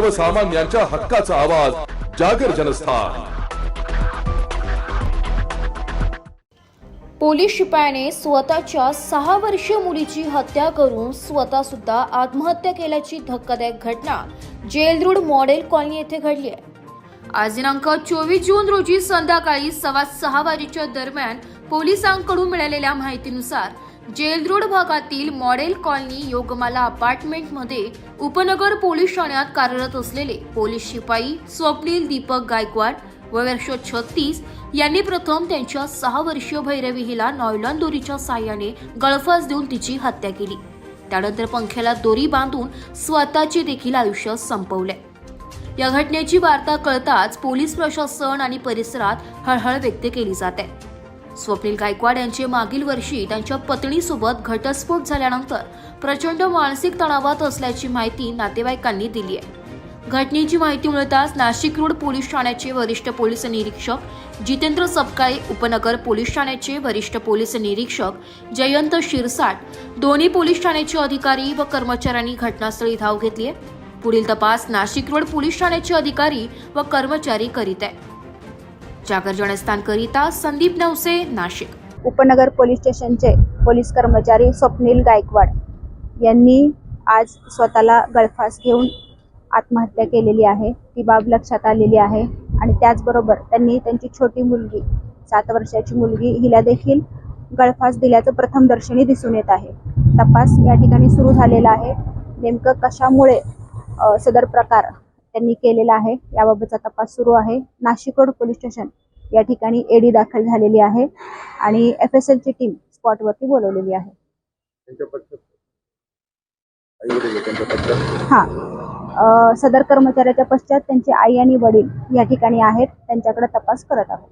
सर्वसामान्यांच्या हक्काचा आवाज जागर जनस्थान. पोलीस शिपायाने स्वतःच्या सहा वर्षीय मुलीची हत्या करून स्वतः सुद्धा आत्महत्या केल्याची धक्कादायक घटना जेलरूड मॉडेल कॉलनी येथे घडली आहे. आज दिनांक चोवीस जून रोजी संध्याकाळी सव्वा सहा वाजेच्या दरम्यान पोलिसांकडून मिळालेल्या माहितीनुसार जेलरोड भागातील मॉडेल कॉलनी योगमाला अपार्टमेंटमध्ये उपनगर पोलीस ठाण्यात कार्यरत असलेले पोलीस शिपाई स्वप्नील दीपक गायकवाड व वर्ष छत्तीस यांनी प्रथम त्यांच्या सहा वर्षीय भैरवी हिला नॉयलॉन दोरीच्या साह्याने गळफास देऊन तिची हत्या केली. त्यानंतर पंख्याला दोरी बांधून स्वतःचे देखील आयुष्य संपवले. या घटनेची वार्ता कळताच पोलीस प्रशासन आणि परिसरात हळहळ व्यक्त केली जाते. स्वप्नील गायकवाड यांचे मागील वर्षी त्यांच्या पत्नीसोबत घटस्फोट झाल्यानंतर प्रचंड मानसिक तणावात असल्याची माहिती नातेवाईकांनी दिली आहे. घटनेची माहिती मिळताच नाशिक रोड पोलीस ठाण्याचे वरिष्ठ पोलीस निरीक्षक जितेंद्र सपकाळे उपनगर पोलीस ठाण्याचे वरिष्ठ पोलीस निरीक्षक जयंत शिरसाट दोन्ही पोलीस ठाण्याचे अधिकारी व कर्मचाऱ्यांनी घटनास्थळी धाव घेतली आहे. पुढील तपास नाशिक रोड पोलीस ठाण्याचे अधिकारी व कर्मचारी करीत आहे. जागर जनस्थानकरिता संदीप नवसे नाशिक. उपनगर पोलीस स्टेशनचे पोलीस कर्मचारी स्वप्नील गायकवाड यांनी आज स्वतःला गळफास घेऊन आत्महत्या केलेली आहे. ती बाब लक्षात आलेली आहे आणि त्याचबरोबर त्यांनी त्यांची छोटी मुलगी सात वर्षाची मुलगी हिला देखील गळफास दिल्याचं प्रथम दर्शनी दिसून येत आहे. तपास या ठिकाणी सुरू झालेला आहे. नेमकं कशामुळे सदर प्रकार त्यांनी केलेला आहे. याबाबतचा तपास सुरू आहे. नाशिक रोड पोलीस स्टेशन या ठिकाणी एडी दाखल झालेली आहे आणि एफ एस एलची टीम स्पॉटवरती बोलवलेली आहे. हां. सदर कर्मचाऱ्याच्या पश्चात त्यांचे आई आणि वडील या ठिकाणी आहेत. त्यांच्याकडे तपास करत आहोत.